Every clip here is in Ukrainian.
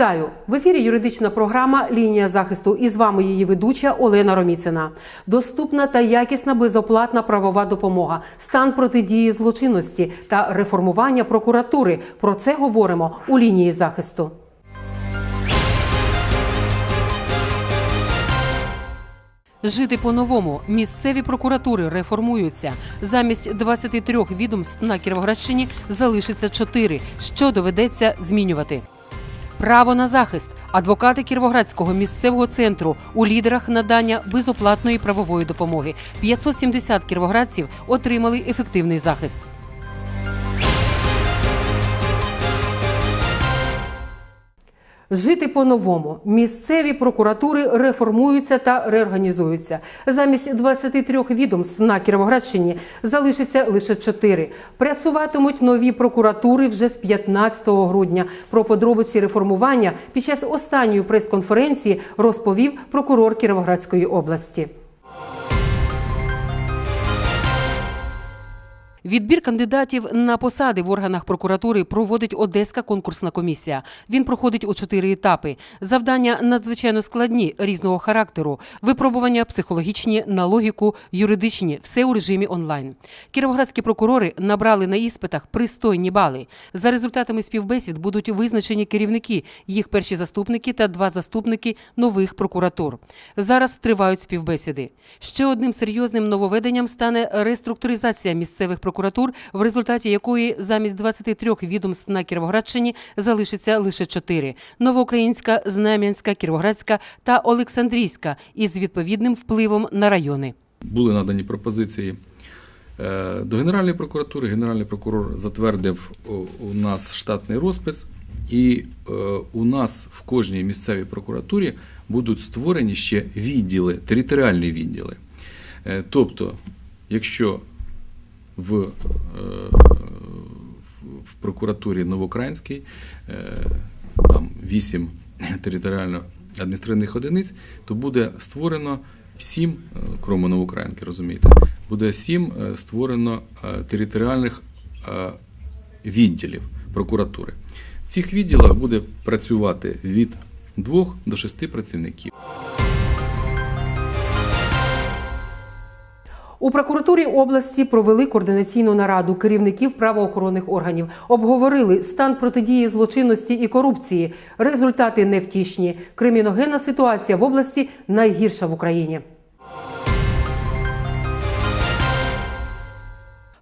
Вітаю в ефірі. Юридична програма Лінія захисту. І з вами її ведуча Олена Роміцина. Доступна та якісна безоплатна правова допомога, стан протидії злочинності та реформування прокуратури. Про це говоримо у лінії захисту. Жити по-новому. Місцеві прокуратури реформуються. Замість 23 відомств на Кіровоградщині залишиться 4. Що доведеться змінювати? Право на захист. Адвокати Кіровоградського місцевого центру у лідерах надання безоплатної правової допомоги. 570 кіровоградців отримали ефективний захист. Жити по-новому. Місцеві прокуратури реформуються та реорганізуються. Замість 23 відомств на Кіровоградщині залишиться лише 4. Працюватимуть нові прокуратури вже з 15 грудня. Про подробиці реформування під час останньої прес-конференції розповів прокурор Кіровоградської області. Відбір кандидатів на посади в органах прокуратури проводить Одеська конкурсна комісія. Він проходить у чотири етапи. Завдання надзвичайно складні різного характеру. Випробування психологічні, на логіку, юридичні все у режимі онлайн. Кіровоградські прокурори набрали на іспитах пристойні бали. За результатами співбесід будуть визначені керівники, їх перші заступники та два заступники нових прокуратур. Зараз тривають співбесіди. Ще одним серйозним нововведенням стане реструктуризація місцевих прокуратур, в результаті якої замість 23 відомств на Кіровоградщині залишиться лише 4 – Новоукраїнська, Знам'янська, Кіровоградська та Олександрійська із відповідним впливом на райони. Були надані пропозиції е, до Генеральної прокуратури. Генеральний прокурор затвердив у- у нас штатний розпис, і е, у нас в кожній місцевій прокуратурі будуть створені ще відділи, територіальні відділи. Е, Тобто, якщо в, е, в прокуратурі Новоукраїнській е, там 8 територіально адміністративних одиниць, то буде створено 7, кроме Новоукраїнки, розумієте, буде 7 створено е, територіальних е, відділів прокуратури. В цих відділах буде працювати від 2 до 6 працівників. У прокуратурі області провели координаційну нараду керівників правоохоронних органів. Обговорили стан протидії злочинності і корупції. Результати невтішні. Криміногенна ситуація в області найгірша в Україні.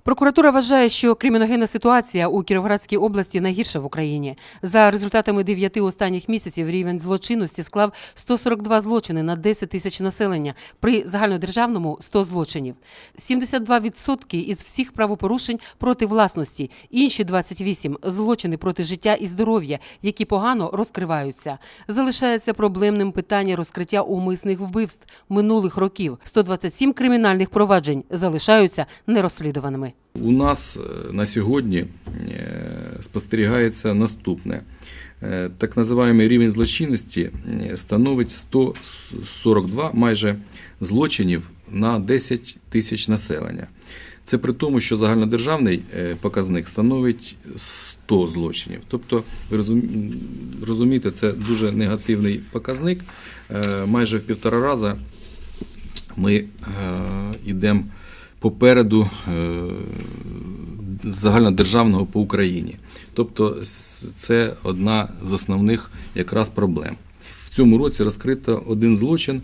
Прокуратура вважає, що криміногенна ситуація у Кіровоградській області найгірша в Україні. За результатами дев'яти останніх місяців рівень злочинності склав 142 злочини на 10 тисяч населення при загальнодержавному 100 злочинів. 72% із всіх правопорушень проти власності, інші 28 – злочини проти життя і здоров'я, які погано розкриваються. Залишається проблемним питання розкриття умисних вбивств минулих років. 127 кримінальних проваджень залишаються нерозслідуваними. У нас е, на сьогодні е, спостерігається наступне. Е, Так називаємий рівень злочинності становить 142 майже злочинів на 10 тисяч населення. Це при тому, що загальнодержавний показник становить 100 злочинів. Тобто, ви розум- розумієте, це дуже негативний показник. Майже в півтора рази ми йдемо попереду е, загальнодержавного по Україні. Тобто це одна з основних якраз проблем. В цьому році розкрито один злочин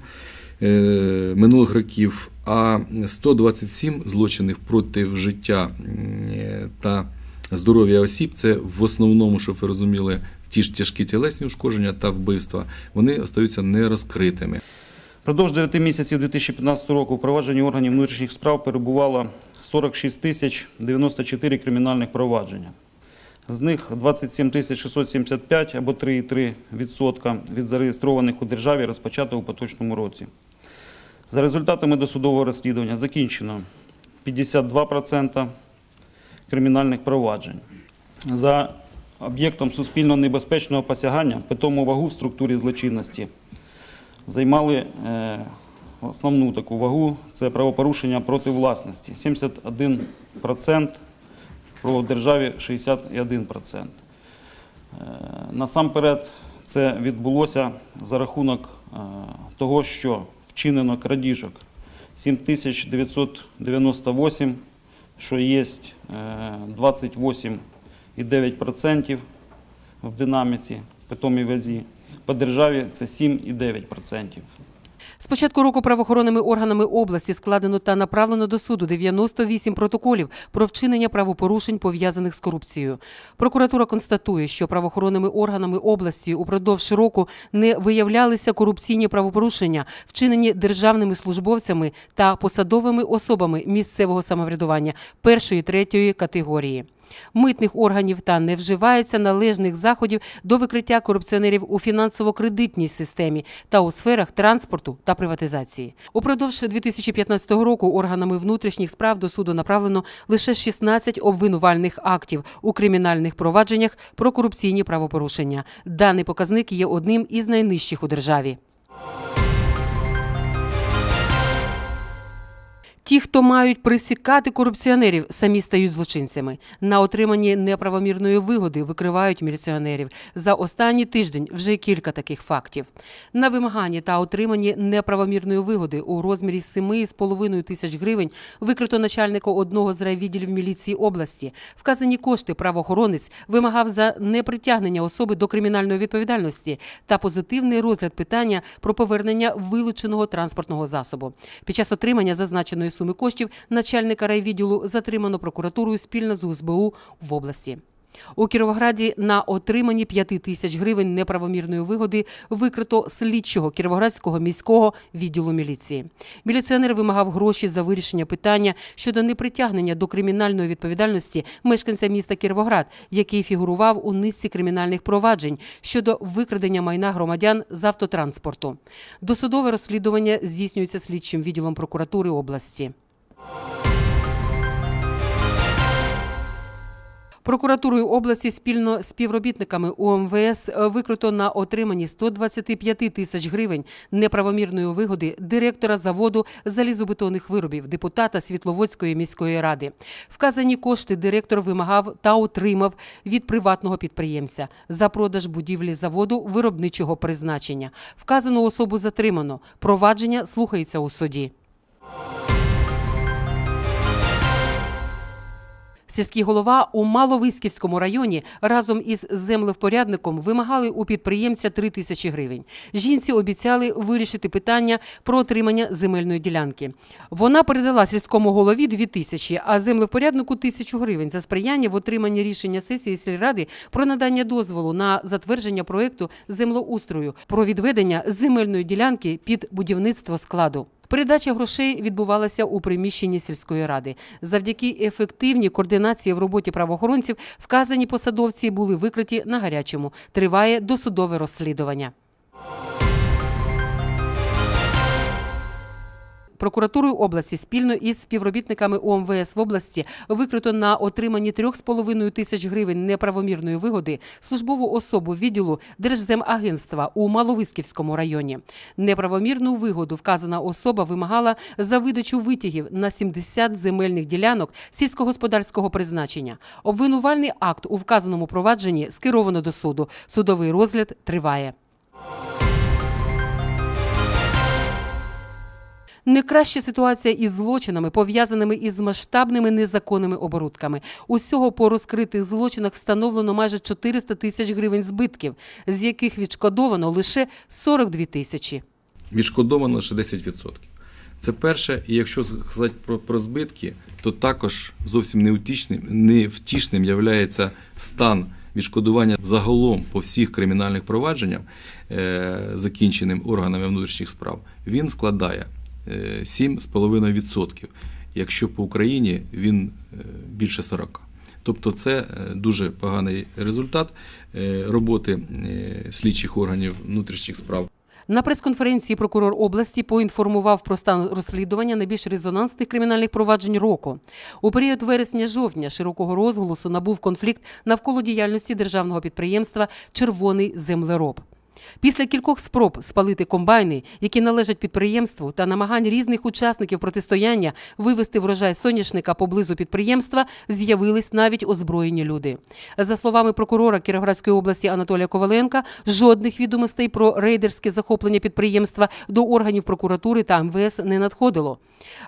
е, минулих років, а 127 злочинів проти життя е, та здоров'я осіб це в основному, щоб ви розуміли, ті ж тяжкі тілесні ушкодження та вбивства, вони остаються нерозкритими. Продовж 9 місяців 2015 року в провадженні органів внутрішніх справ перебувало 46 тисяч 94 кримінальних провадження. З них 27 тисяч 675 або 3,3% від зареєстрованих у державі розпочато у поточному році. За результатами досудового розслідування закінчено 52% кримінальних проваджень. За об'єктом суспільно небезпечного посягання питому вагу в структурі злочинності займали е, основну таку вагу це правопорушення проти власності 71%, про державі 61%. Е, Насамперед, Це відбулося за рахунок е, того, що вчинено крадіжок 7998, що є е, 28,9% в динаміці, питомій вазі. По державі це 7,9%. З початку року правоохоронними органами області складено та направлено до суду 98 протоколів про вчинення правопорушень, пов'язаних з корупцією. Прокуратура констатує, що правоохоронними органами області упродовж року не виявлялися корупційні правопорушення, вчинені державними службовцями та посадовими особами місцевого самоврядування першої третьої категорії. Митних органів та не вживається належних заходів до викриття корупціонерів у фінансово-кредитній системі та у сферах транспорту та приватизації. Упродовж 2015 року органами внутрішніх справ до суду направлено лише 16 обвинувальних актів у кримінальних провадженнях про корупційні правопорушення. Даний показник є одним із найнижчих у державі. Ті, хто мають присікати корупціонерів, самі стають злочинцями. На отриманні неправомірної вигоди викривають міліціонерів. За останній тиждень вже кілька таких фактів. На вимаганні та отриманні неправомірної вигоди у розмірі 7,5 тисяч гривень викрито начальника одного з райвідділів міліції області. Вказані кошти правоохоронець вимагав за непритягнення особи до кримінальної відповідальності та позитивний розгляд питання про повернення вилученого транспортного засобу. Під час отримання зазначеної суми коштів начальника райвідділу затримано прокуратурою спільно з УСБУ в області. У Кіровограді на отриманні 5 тисяч гривень неправомірної вигоди викрито слідчого Кіровоградського міського відділу міліції. Міліціонер вимагав гроші за вирішення питання щодо непритягнення до кримінальної відповідальності мешканця міста Кіровоград, який фігурував у низці кримінальних проваджень щодо викрадення майна громадян з автотранспорту. Досудове розслідування здійснюється слідчим відділом прокуратури області. Прокуратурою області спільно з співробітниками УМВС викрито на отриманні 125 тисяч гривень неправомірної вигоди директора заводу залізобетонних виробів, депутата Світловодської міської ради. Вказані кошти директор вимагав та отримав від приватного підприємця за продаж будівлі заводу виробничого призначення. Вказану особу затримано. Провадження слухається у суді. Сільський голова у Маловиськівському районі разом із землевпорядником вимагали у підприємця 3 тисячі гривень. Жінці обіцяли вирішити питання про отримання земельної ділянки. Вона передала сільському голові 2 тисячі, а землевпоряднику тисячу гривень за сприяння в отриманні рішення сесії сільради про надання дозволу на затвердження проекту землеустрою про відведення земельної ділянки під будівництво складу. Передача грошей відбувалася у приміщенні сільської ради. Завдяки ефективній координації в роботі правоохоронців вказані посадовці були викриті на гарячому. Триває досудове розслідування. Прокуратурою області спільно із співробітниками ОМВС в області викрито на отриманні 3,5 тисяч гривень неправомірної вигоди службову особу відділу Держземагентства у Маловиськівському районі. Неправомірну вигоду вказана особа вимагала за видачу витягів на 70 земельних ділянок сільськогосподарського призначення. Обвинувальний акт у вказаному провадженні скеровано до суду. Судовий розгляд триває. Не краща ситуація із злочинами, пов'язаними із масштабними незаконними оборудками. Усього по розкритих злочинах встановлено майже 400 тисяч гривень збитків, з яких відшкодовано лише 42 тисячі. Відшкодовано лише 10%. Це перше, і якщо сказати про, про збитки, то також зовсім невтішним, невтішним є стан відшкодування загалом по всіх кримінальних провадженнях, е, закінченим органами внутрішніх справ, він складає 7,5%. Якщо по Україні він е, більше 40%. Тобто це е, дуже поганий результат е, роботи слідчих органів внутрішніх справ. На прес-конференції прокурор області поінформував про стан розслідування найбільш резонансних кримінальних проваджень року. У період вересня-жовтня широкого розголосу набув конфлікт навколо діяльності державного підприємства Червоний землероб. Після кількох спроб спалити комбайни, які належать підприємству, та намагань різних учасників протистояння вивести врожай соняшника поблизу підприємства, з'явились навіть озброєні люди. За словами прокурора Кіровоградської області Анатолія Коваленка, жодних відомостей про рейдерське захоплення підприємства до органів прокуратури та МВС не надходило.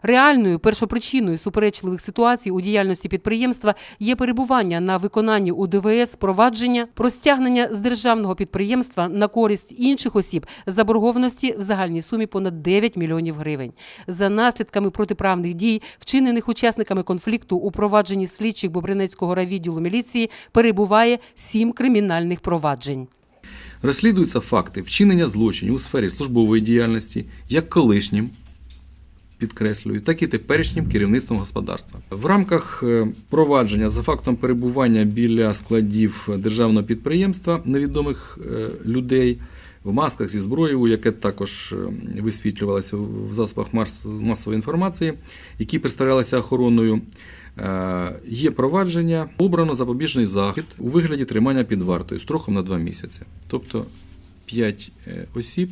Реальною першопричиною суперечливих ситуацій у діяльності підприємства є перебування на виконанні у ДВС провадження про стягнення з державного підприємства на користь інших осіб заборгованості в загальній сумі понад 9 мільйонів гривень. За наслідками протиправних дій, вчинених учасниками конфлікту у провадженні слідчих Бобринецького райвідділу міліції, перебуває сім кримінальних проваджень. Розслідуються факти вчинення злочинів у сфері службової діяльності як колишнім, підкреслюю, так і теперішнім керівництвом господарства. В рамках е, провадження за фактом перебування біля складів державного підприємства невідомих е, людей в масках зі зброєю, яке також е, висвітлювалося в засобах масової інформації, які представлялися охороною. Є провадження, обрано запобіжний захід у вигляді тримання під вартою строком на два місяці. Тобто 5 осіб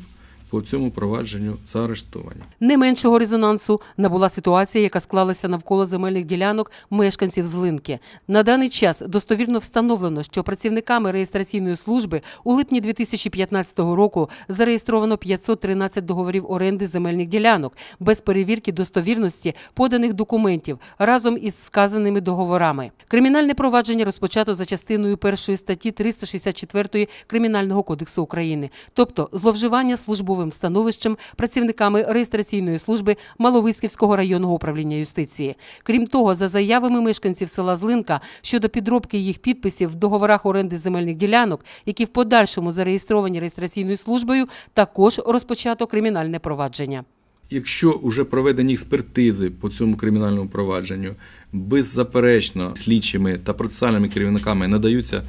по цьому провадженню заарештовані. Не меншого резонансу набула ситуація, яка склалася навколо земельних ділянок мешканців Злинки. На даний час достовірно встановлено, що працівниками реєстраційної служби у липні 2015 року зареєстровано 513 договорів оренди земельних ділянок без перевірки достовірності поданих документів разом із сказаними договорами. Кримінальне провадження розпочато за частиною першої статті 364 Кримінального кодексу України, тобто зловживання службовим становищем працівниками реєстраційної служби Маловисківського районного управління юстиції. Крім того, за заявами мешканців села Злинка щодо підробки їх підписів в договорах оренди земельних ділянок, які в подальшому зареєстровані реєстраційною службою, також розпочато кримінальне провадження. Якщо вже проведені експертизи по цьому кримінальному провадженню, беззаперечно слідчими та процесуальними керівниками надаються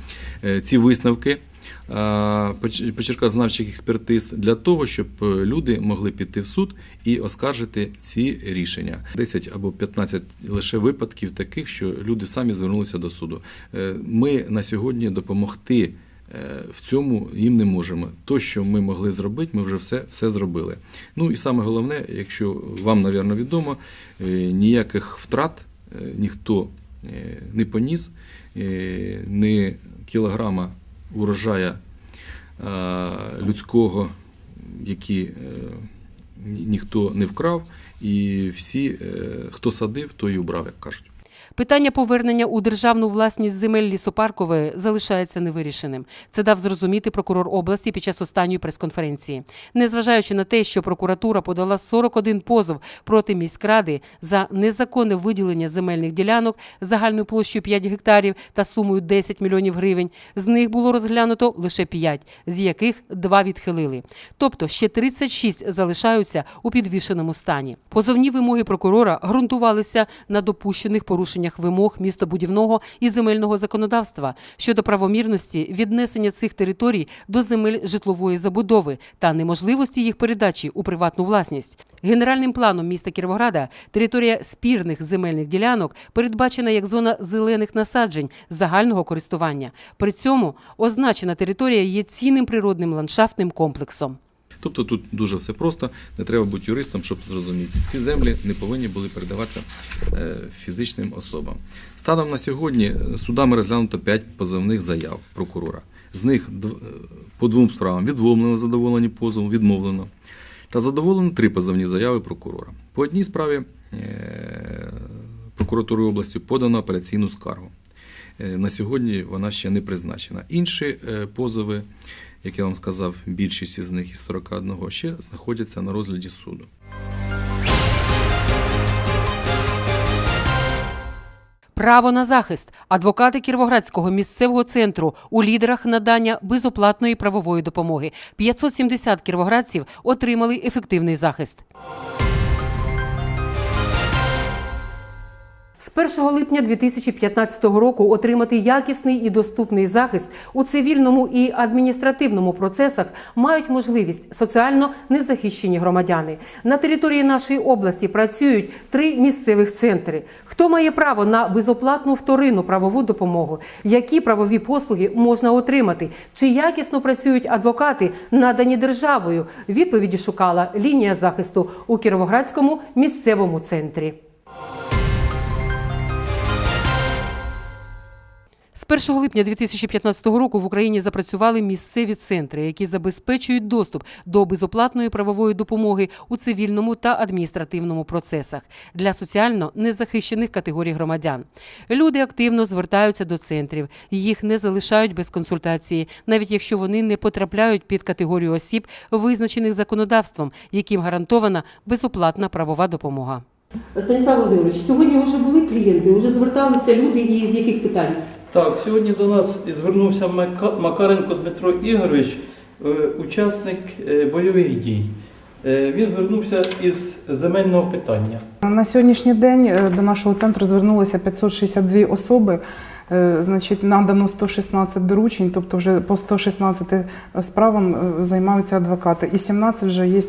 е, ці висновки е, поч- почерказнавчих експертиз для того, щоб е, люди могли піти в суд і оскаржити ці рішення. 10 або 15 лише випадків таких, що люди самі звернулися до суду. Е, Ми на сьогодні допомогти. В цьому їм не можемо. То, що ми могли зробити, ми вже все, все зробили. Ну і саме головне, якщо вам, напевно, відомо, ніяких втрат ніхто не поніс, е, ні кілограма урожая е, людського, які е, ніхто не вкрав, і всі, е, хто садив, той і убрав, як кажуть. Питання повернення у державну власність земель лісопаркової залишається невирішеним. Це дав зрозуміти прокурор області під час останньої прес-конференції. Незважаючи на те, що прокуратура подала 41 позов проти міськради за незаконне виділення земельних ділянок загальною площею 5 гектарів та сумою 10 мільйонів гривень, з них було розглянуто лише 5, з яких два відхилили. Тобто ще 36 залишаються у підвішеному стані. Позовні вимоги прокурора ґрунтувалися на допущених порушеннях вимог містобудівного і земельного законодавства щодо правомірності віднесення цих територій до земель житлової забудови та неможливості їх передачі у приватну власність. Генеральним планом міста Кіровограда територія спірних земельних ділянок передбачена як зона зелених насаджень загального користування. При цьому означена територія є цінним природним ландшафтним комплексом. Тобто тут дуже все просто, не треба бути юристом, щоб зрозуміти. Ці землі не повинні були передаватися е, фізичним особам. Станом на сьогодні е, судами розглянуто 5 позовних заяв прокурора. З них е, по двом справам відмовлено задоволені позовом, відмовлено. Та задоволено три позовні заяви прокурора. По одній справі прокуратурою області подано апеляційну скаргу. На сьогодні вона ще не призначена. Інші позови, як я вам сказав, більшість із них із 41 ще знаходяться на розгляді суду. Право на захист. Адвокати Кіровоградського місцевого центру у лідерах надання безоплатної правової допомоги. 570 кіровоградців отримали ефективний захист. З 1 липня 2015 року отримати якісний і доступний захист у цивільному і адміністративному процесах мають можливість соціально незахищені громадяни. На території нашої області працюють три місцевих центри. Хто має право на безоплатну вторинну правову допомогу? Які правові послуги можна отримати? Чи якісно працюють адвокати, надані державою? Відповіді шукала лінія захисту у Кіровоградському місцевому центрі. З 1 липня 2015 року в Україні запрацювали місцеві центри, які забезпечують доступ до безоплатної правової допомоги у цивільному та адміністративному процесах для соціально незахищених категорій громадян. Люди активно звертаються до центрів, їх не залишають без консультації, навіть якщо вони не потрапляють під категорію осіб, визначених законодавством, яким гарантована безоплатна правова допомога. Станіслав Володимирович, сьогодні вже були клієнти, вже зверталися люди і з яких питань? Так, сьогодні до нас звернувся Макаренко Дмитро Ігорович, е, учасник е, бойових дій. Е, Він звернувся із земельного питання. На сьогоднішній день до нашого центру звернулося 562 особи. Е, Значить, надано 116 доручень, тобто вже по 116 справам е, займаються адвокати. І 17 вже є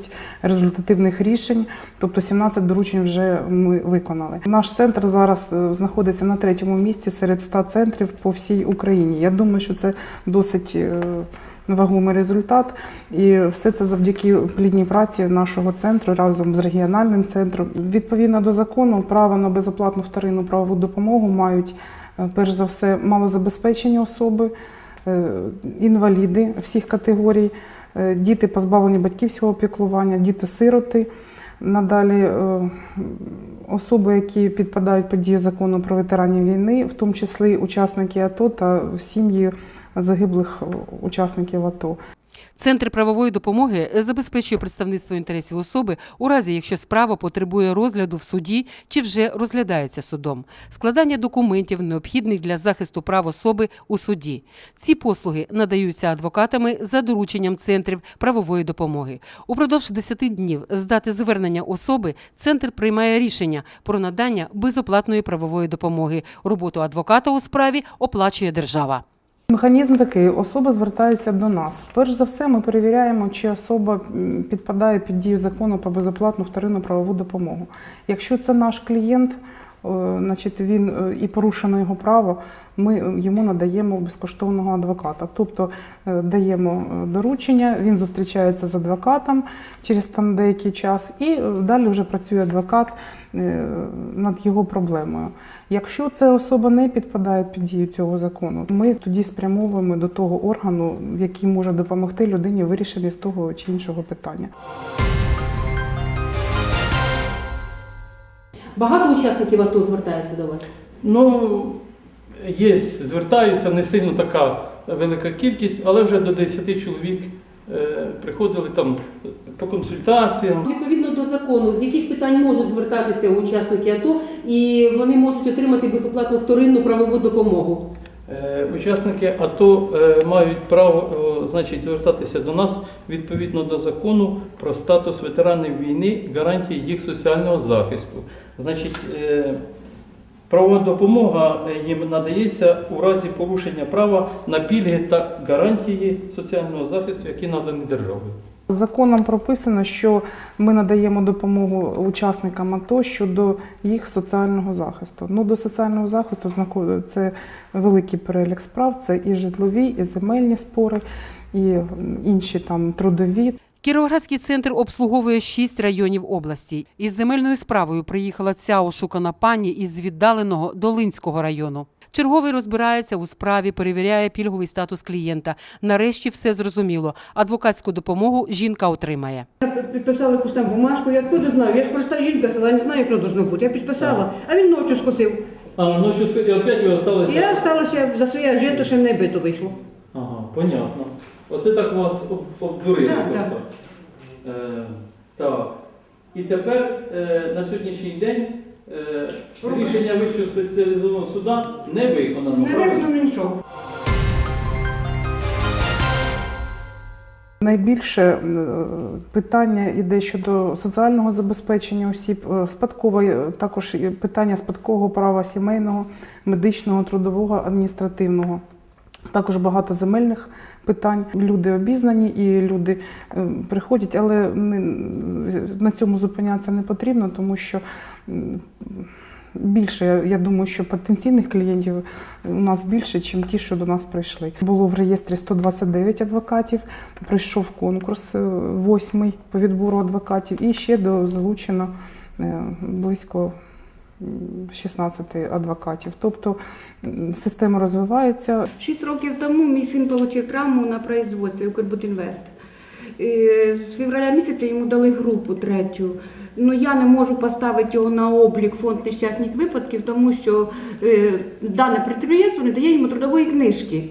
результативних рішень, тобто 17 доручень вже ми виконали. Наш центр зараз е, знаходиться на третьому місці серед 100 центрів по всій Україні. Я думаю, що це досить е, вагомий результат. І все це завдяки плідній праці нашого центру разом з регіональним центром. Відповідно до закону, право на безоплатну вторинну правову допомогу мають е, перш за все малозабезпечені особи, е, інваліди всіх категорій, е, діти позбавлені батьківського піклування, діти-сироти. Надалі е, особи, які підпадають під дію закону про ветеранів війни, в тому числі учасники АТО та сім'ї загиблих е, учасників АТО. Центр правової допомоги забезпечує представництво інтересів особи у разі, якщо справа потребує розгляду в суді чи вже розглядається судом, складання документів, необхідних для захисту прав особи у суді. Ці послуги надаються адвокатами за дорученням центрів правової допомоги. Упродовж 10 днів з дати звернення особи центр приймає рішення про надання безоплатної правової допомоги. Роботу адвоката у справі оплачує держава. Механізм такий: особа звертається до нас. Перш за все, ми перевіряємо, чи особа підпадає під дію закону про безоплатну вторинну правову допомогу. Якщо це наш клієнт, значить він е, і порушено його право, ми е, йому надаємо безкоштовного адвоката. Тобто е, даємо е, доручення, він зустрічається з адвокатом через там деякий час, і е, далі вже працює адвокат е, над його проблемою. Якщо ця особа не підпадає під дію цього закону, ми тоді спрямовуємо до того органу, який може допомогти людині в вирішенні з того чи іншого питання. Багато учасників АТО звертається до вас. Ну, є, звертаються, не сильно така велика кількість, але вже до 10 чоловік е, приходили там по консультаціям. Відповідно до закону, з яких питань можуть звертатися учасники АТО, і вони можуть отримати безоплатну вторинну правову допомогу. Е, Учасники АТО е, мають право значить, звертатися до нас відповідно до закону про статус ветеранів війни, гарантії їх соціального захисту. Значить, е, правова допомога е, їм надається у разі порушення права на пільги та гарантії соціального захисту, які надані державою. Законом прописано, що ми надаємо допомогу учасникам АТО щодо їх соціального захисту. Ну, до соціального захисту це великий перелік справ, це і житлові, і земельні спори, і інші там трудові. Кіровоградський центр обслуговує шість районів області. Із земельною справою приїхала ця ошукана пані із віддаленого Долинського району. Черговий розбирається у справі, перевіряє пільговий статус клієнта. Нарешті все зрозуміло. Адвокатську допомогу жінка отримає. Я підписала якусь там бумажку, я откуда знаю, я ж проста жінка села, не знаю, як воно должно бути. Я підписала, а він ночі скосив. А ну що і опять ви залишилися? Я осталася за своє жито, ще не бито вийшло. Ага, понятно. Оце так вас об- обдурили. Так, тобто. Е, так. І тепер е, на сьогоднішній день рішення Вищого спеціалізованого суда не виконано. Не виконано нічого. Найбільше е, питання йде щодо соціального забезпечення осіб, е, спадкової, також питання спадкового права сімейного, медичного, трудового, адміністративного. Також багато земельних питань. Люди обізнані і люди е, приходять, але на цьому зупинятися не потрібно, тому що більше, я- думаю, що потенційних клієнтів у нас більше, ніж ті, що до нас прийшли. Було в реєстрі 129 адвокатів, прийшов конкурс е, восьмий по відбору адвокатів, і ще до залучено е, близько 16 адвокатів. Тобто система розвивається, Шість років тому мій син отримав травму на производстві Укрбудінвест. З февраля місяця йому дали групу третю. Ну я не можу поставити його на облік фонд нещасних випадків, тому що е, дане підприємство не дає йому трудової книжки.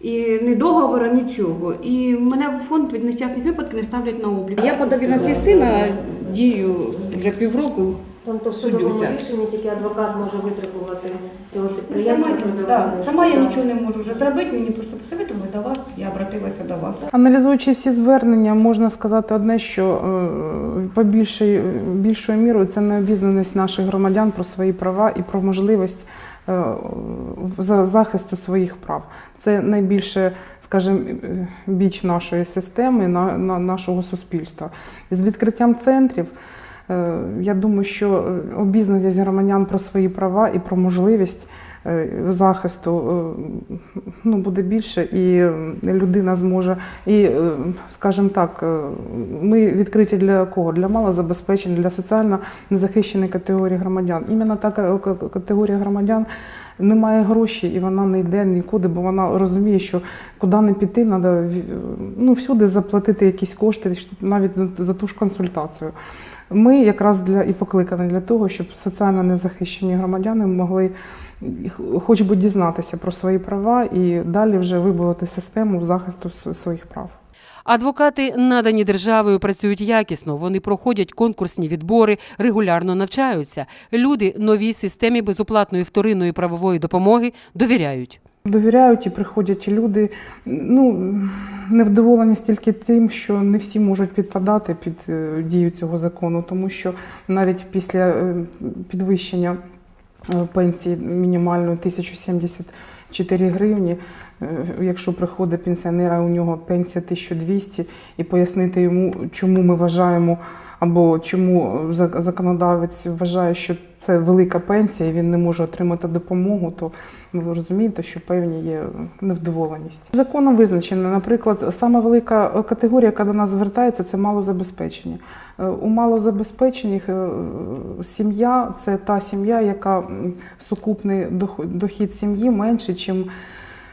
І ні договора, нічого. І мене в фонд від нещасних випадків не ставлять на облік. Я по довірності сина дію вже півроку. Тобто в судовому рішенні тільки адвокат може витребувати з цього Сама, підприємства трудову да, книжку. сама я нічого не можу вже зробити, мені просто посоветували до вас, я обратилася до вас. Аналізуючи всі звернення, можна сказати одне, що е, по більшій, більшою мірою це необізнаність наших громадян про свої права і про можливість е, за- захисту своїх прав. Це найбільше, скажімо, е, біч нашої системи, на, на нашого суспільства. З відкриттям центрів. Е, Я думаю, що е, обізнаність громадян про свої права і про можливість е, захисту ну, буде більше, і людина зможе. І, скажімо так, ми відкриті для кого? Для малозабезпечених, для соціально незахищеної категорії громадян. Іменно та ка- ка- категорія громадян. не має грошей і вона не йде нікуди, бо вона розуміє, що куди не піти, треба ну, всюди заплатити якісь кошти, навіть за ту ж консультацію. Ми якраз для і покликані для того, щоб соціально незахищені громадяни могли хоч би дізнатися про свої права і далі вже вибудувати систему захисту своїх прав. Адвокати, надані державою, працюють якісно. Вони проходять конкурсні відбори, регулярно навчаються. Люди новій системі безоплатної вторинної правової допомоги довіряють. Довіряють і приходять люди. Ну невдоволені стільки тим, що не всі можуть підпадати під е, дію цього закону, тому що навіть після е, підвищення е, пенсії мінімальної 1074 гривні, якщо приходить пенсіонер, а у нього пенсія 1200, і пояснити йому, чому ми вважаємо. Або чому законодавець вважає, що це велика пенсія, і він не може отримати допомогу, то ви розумієте, що певні є невдоволеність. Законом визначено, наприклад, сама велика категорія, яка до нас звертається, це малозабезпечення. Е, У малозабезпечених е, сім'я це та сім'я, яка сукупний дохід сім'ї менший, чим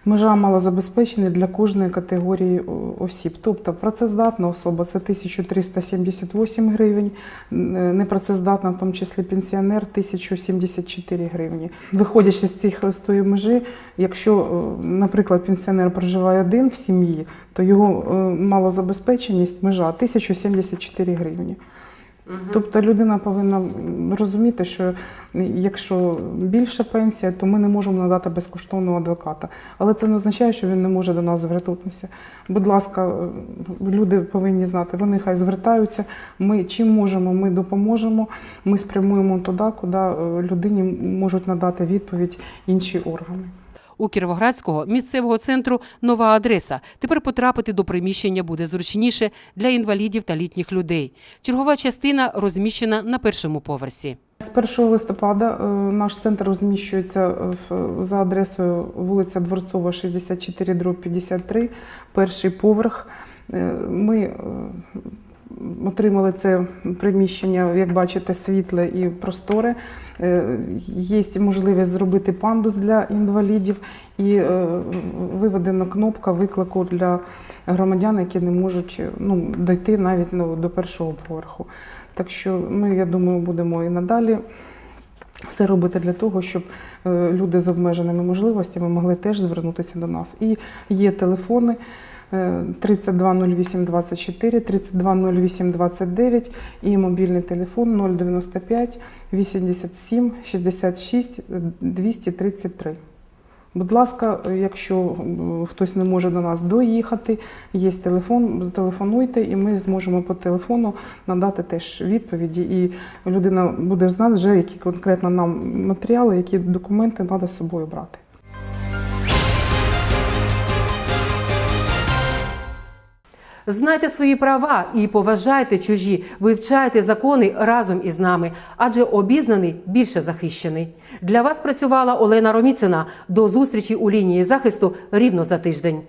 Межа малозабезпечених для кожної категорії осіб. Тобто працездатна особа це 1378 гривень, непрацездатна, в тому числі пенсіонер 1074 гривні. Виходячи з цих з межі, якщо, е, наприклад, пенсіонер проживає один в сім'ї, то його е, малозабезпеченість межа 1074 гривні. Тобто людина повинна розуміти, що якщо більша пенсія, то ми не можемо надати безкоштовного адвоката. Але це не означає, що він не може до нас звернутися. Будь ласка, люди повинні знати, вони хай звертаються. Ми чим можемо, ми допоможемо. Ми спрямуємо туди, куди е, людині можуть надати відповідь інші органи. У Кіровоградського місцевого центру нова адреса. Тепер потрапити до приміщення буде зручніше для інвалідів та літніх людей. Чергова частина розміщена на першому поверсі. З 1 листопада е, наш центр розміщується за адресою вулиця Дворцова, 64, дроб 53, перший поверх. Е, Ми е, отримали це приміщення, як бачите, світле і просторе. Е, Є можливість зробити пандус для інвалідів і е, виведена кнопка виклику для громадян, які не можуть ну, дойти навіть ну, до першого поверху. Так що ми, я думаю, будемо і надалі все робити для того, щоб е, люди з обмеженими можливостями могли теж звернутися до нас. І є телефони. Е, 320824, 320829 і мобільний телефон 095 87 66 233. Будь ласка, якщо е, хтось не може до нас доїхати, є телефон, зателефонуйте, і ми зможемо по телефону надати теж відповіді. І людина буде знати вже, які конкретно нам матеріали, які документи треба з собою брати. Знайте свої права і поважайте чужі, вивчайте закони разом із нами, адже обізнаний більше захищений. Для вас працювала Олена Роміцина. До зустрічі у лінії захисту рівно за тиждень.